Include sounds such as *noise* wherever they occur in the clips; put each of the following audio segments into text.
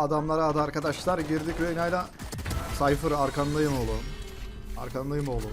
adamlara adı arkadaşlar. Girdik Reyna'yla. Cypher arkandayım oğlum. Arkandayım oğlum.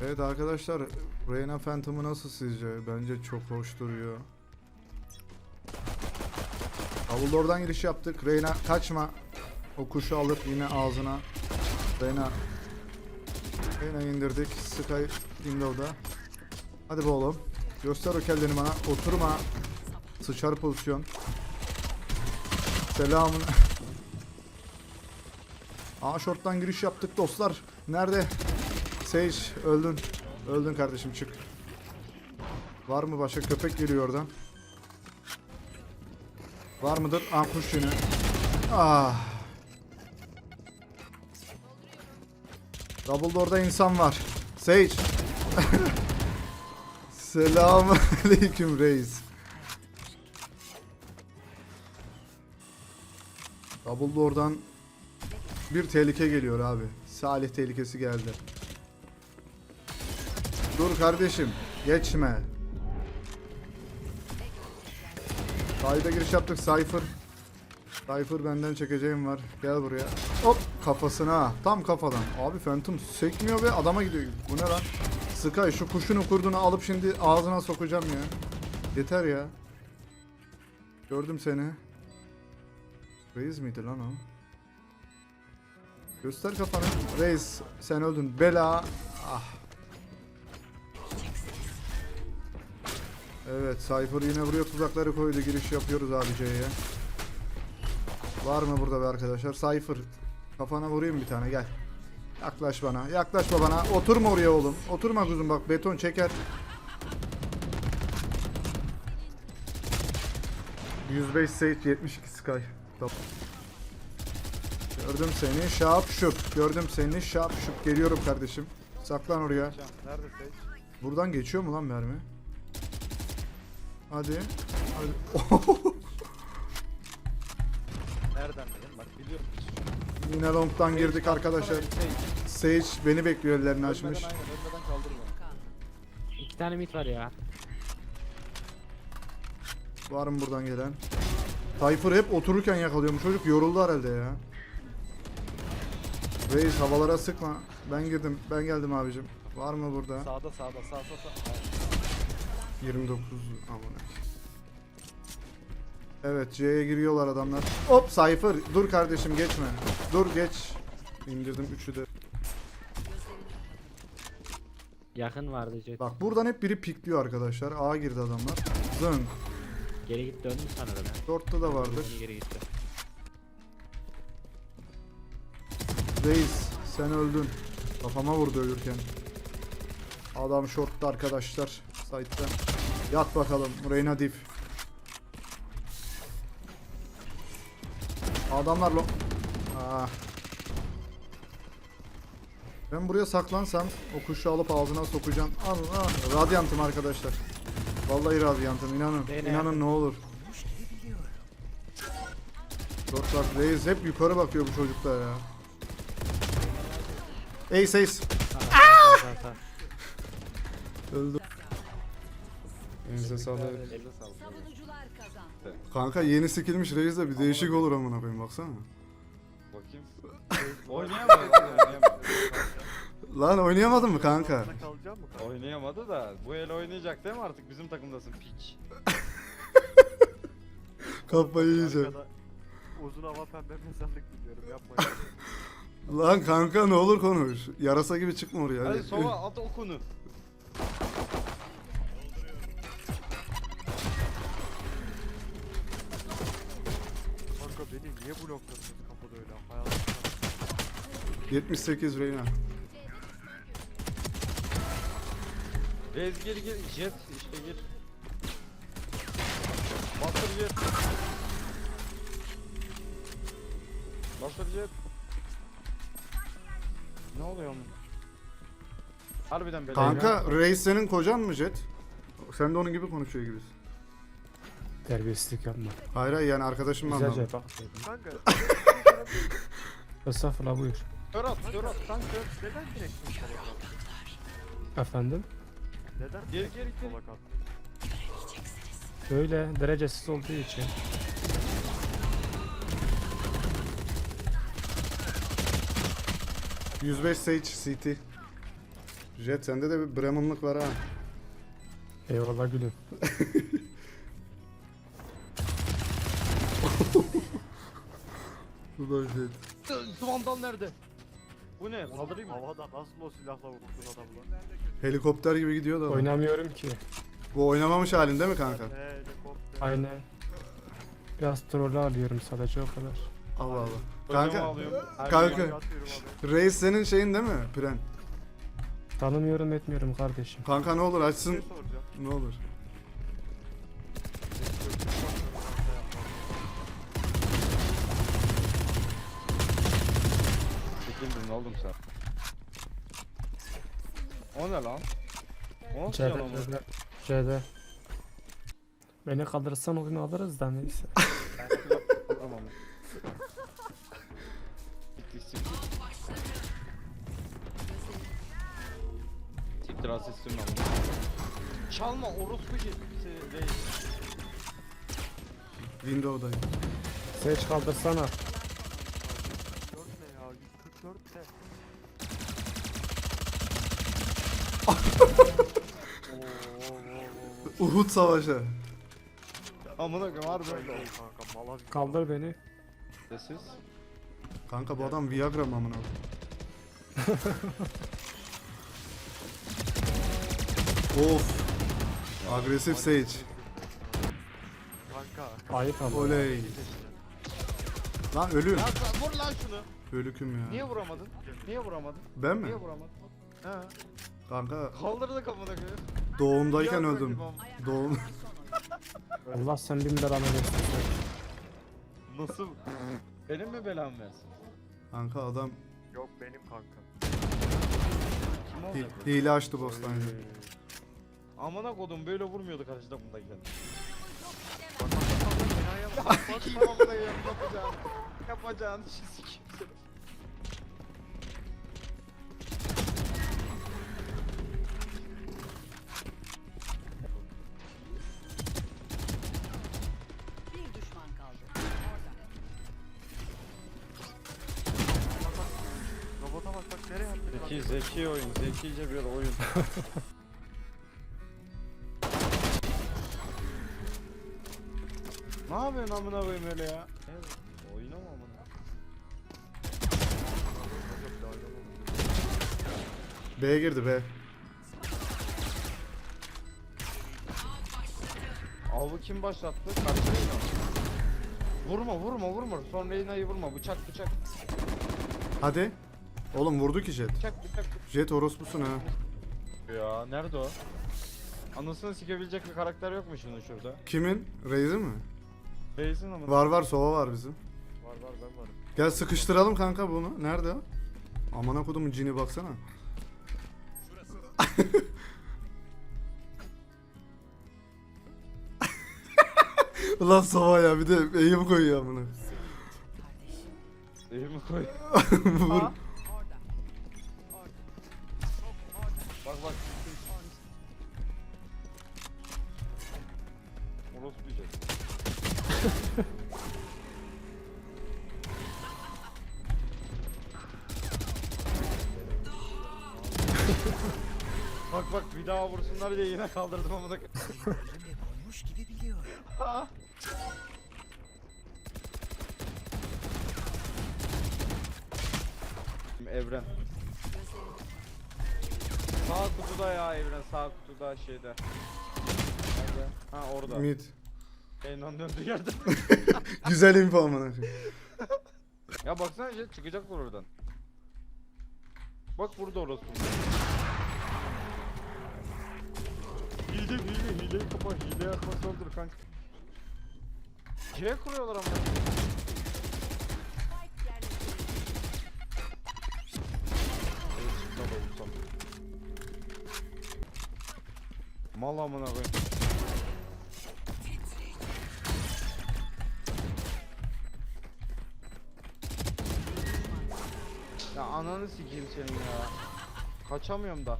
Evet arkadaşlar Reyna Phantom'ı nasıl sizce? Bence çok hoş duruyor. Dumbledore'dan giriş yaptık. Reyna kaçma. O kuşu alır yine ağzına. Reyna Reyna indirdik. Sky Window'da. Hadi be oğlum. Göster o kelleni bana. Oturma. Sıçar pozisyon. Selamun. *laughs* A short'tan giriş yaptık dostlar. Nerede? Sage öldün. Öldün kardeşim çık. Var mı başka köpek geliyor oradan? Var mıdır? Aa kuş yine. Ah. Dumbledore'da insan var. Sage. *laughs* Selamun aleyküm reis. Dumbledore'dan bir tehlike geliyor abi. Salih tehlikesi geldi. Dur kardeşim. Geçme. Kayda giriş yaptık Cypher. Cypher benden çekeceğim var. Gel buraya. Hop kafasına. Tam kafadan. Abi Phantom sekmiyor ve adama gidiyor. Bu ne lan? Sky şu kuşun kurdunu alıp şimdi ağzına sokacağım ya. Yeter ya. Gördüm seni. Reis miydi lan o? Göster kafanı. Reis sen öldün. Bela. Ah. Evet Cypher yine buraya tuzakları koydu. Giriş yapıyoruz abi C'ye. Var mı burada be arkadaşlar? Cypher. Kafana vurayım bir tane gel. Yaklaş bana. Yaklaşma bana. Oturma oraya oğlum. Oturma kuzum bak beton çeker. 105 Sage 72 Sky. Top. Gördüm seni şap şup. Gördüm seni şap şup. Geliyorum kardeşim. Saklan oraya. Nerede Sage? Buradan geçiyor mu lan mermi? Hadi. Hadi. *laughs* Nereden bileyim? Bak biliyorum. Yine long'dan girdik arkadaşlar. Sage. Beni bekliyor ellerini Ölmeden açmış. aynen ölmeden kaldırma. İki tane mit var ya. Var mı buradan gelen? Cypher hep otururken yakalıyormuş. Çocuk yoruldu herhalde ya. Reis havalara sıkma. Ben girdim. Ben geldim abicim. Var mı burada? Sağda sağda sağ sağ sağ. 29 amına. Evet C'ye giriyorlar adamlar. Hop Cypher dur kardeşim geçme. Dur geç. İndirdim üçü de. Yakın vardı jet. Bak buradan hep biri pikliyor arkadaşlar. A girdi adamlar. Zın. Geri git döndü sanırım ya. Short'ta da vardır. Geri gitti. Reis sen öldün. Kafama vurdu ölürken. Adam short'ta arkadaşlar. Side'da. Yat bakalım. Reyna dip. Adamlar lo... Ah. Ben buraya saklansam o kuşu alıp ağzına sokacağım. Allah. Radyantım arkadaşlar. Vallahi radyantım inanın. Beyler. İnanın ne olur. Short bak Reis hep yukarı bakıyor bu çocukta ya. Ace ace. Öldü. Elinize sağlık. Kanka yeni skillmiş reis de bir değişik olur amına koyayım baksana. Bakayım. Oynayamadı lan oynayamadı. Lan oynayamadın mı kanka? kalacak mı kanka? Oynayamadı da bu el oynayacak değil mi artık bizim takımdasın piç. *laughs* Kafayı yiyeceğim. Arkada Uzun hava pembe mezarlık biliyorum yapma. ya. *laughs* Lan kanka ne olur konuş. Yarasa gibi çıkma oraya. Hadi sova at okunu. kanka beni niye blokladın kapıda öyle? Hayatım 78 Reyna. Rez gir gir jet işte gir. Bastır jet. Bastır jet. Ne oluyor mu? Harbiden böyle. Kanka reis senin kocan mı Jet? Sen de onun gibi konuşuyor gibisin. Terbiyesizlik yapma. Hayır hayır yani arkadaşım Güzelce anladım. bak. Kanka *laughs* Estağfurullah buyur. Kör at kör at kanka. neden direkt attın? Efendim? Neden Geri, geri, geri. Böyle derecesiz olduğu için. %105 Sage CT. Jet sende de bir Bremen'lık var ha. Eyvallah gülüm. Ulan Jet. Vandal nerede? Bu ne? Kaldırayım mı? Havada nasıl o silahla vurdun adamı lan? Helikopter gibi gidiyor da. adam. Oynamıyorum ki. Bu oynamamış halin değil mi kanka? He helikopter. Aynen. Biraz trollü alıyorum sadece o kadar. Allah Allah. Hocamı Kanka, alıyorum. Her kanka. Atıyorum abi. Reis senin şeyin değil mi? Pren. Tanımıyorum etmiyorum kardeşim. Kanka ne olur Bir açsın. şey soracağım. Ne olur. Çekildin oğlum sen. O ne lan? O nasıl C'de, yalan bu? C'de, C'de. Beni kaldırırsan oyunu alırız da neyse. Tamam. Siktir. Siktir asistim lan. Çalma orospu şey- reis. Window'dayım. Seç kaldırsana. *laughs* Uhud Savaşı. Amına koyayım harbi öyle oldu. Kanka mala bir Kaldır beni. Sessiz. Kanka bu adam Viagra mı amına? *laughs* of. Agresif Sage. Kanka. Ayıp ama. Oley. Lan ölüm. Ya sen vur lan şunu. Ölüküm ya. Niye vuramadın? Niye vuramadın? Ben mi? Niye vuramadın? He. Kanka Kaldırdı kafana göre. doğumdayken öldüm. Doğum. Allah sen bin belanı versin. Nasıl? Benim mi belamı versin? Kanka adam Yok benim kanka. Kim hi- olacak? hile açtı bostancı. Amına kodum böyle vurmuyordu karşı takımdayken. Bak bak bak bak binaya bak. Bak tamam da yapacağın. Yapacağın işi sikeyim Zeki, zeki oyun, zekice bir oyun. ne yapıyorsun amına koyayım öyle ya? Evet, oynama amına. B'ye girdi B. Avı kim başlattı? Karşıyla. Vurma vurma vurma. Son Reyna'yı vurma. Bıçak bıçak. Hadi. Oğlum vurdu ki Jet. Bıçak bıçak. Jet orospusun ha. Ya nerede o? Anasını sikebilecek bir karakter yok mu şimdi şurada? Kimin? Reis'i mi? Reis'in amına. Var var sova var bizim. Var var ben varım. Gel sıkıştıralım kanka bunu. Nerede o? Amına kodumun cini baksana. *laughs* Ulan sova ya bir de eğim koyuyor amına. İyi mi koy? *laughs* Vur. Bak bak bir daha vursunlar diye yine kaldırdım ama da. Evren. Sağ kutuda ya Evren sağ kutuda şeyde. Nerede? Ha orada. Mid. Eynan döndüğü yerde. *laughs* Güzel info amına. ya baksana şey çıkacaklar oradan. Bak burada orası. Hile hile hile kapa hile yapma saldır kanka. C kuruyorlar ama. Mal amına koyayım. Ya ananı sikeyim senin ya. Kaçamıyorum da.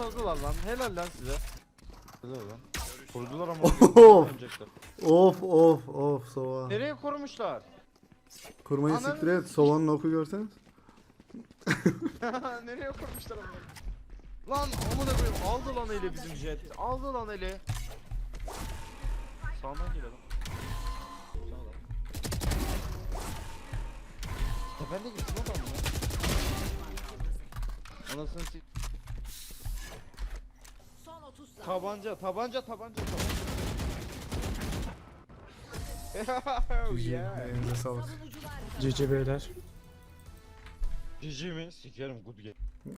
Fırsatlılar lan. Helal lan size. Helal lan. Korudular ama. Of. Of of of sova. Nereye korumuşlar? Kurmayı Ananı siktir et. Sovanın oku görseniz. *laughs* Nereye korumuşlar ama? Lan amına koyayım aldı lan eli bizim jet. Aldı lan eli. Sağdan gel adam. Sağdan. Tepende gitsin adam ya. Anasını s- Son 30 saniye. Tabanca, tabanca, tabanca, tabanca. *laughs* GG. yeah. Elinize sağlık. Savunucular kazandı. GG beyler. GG mi? Sikerim good game.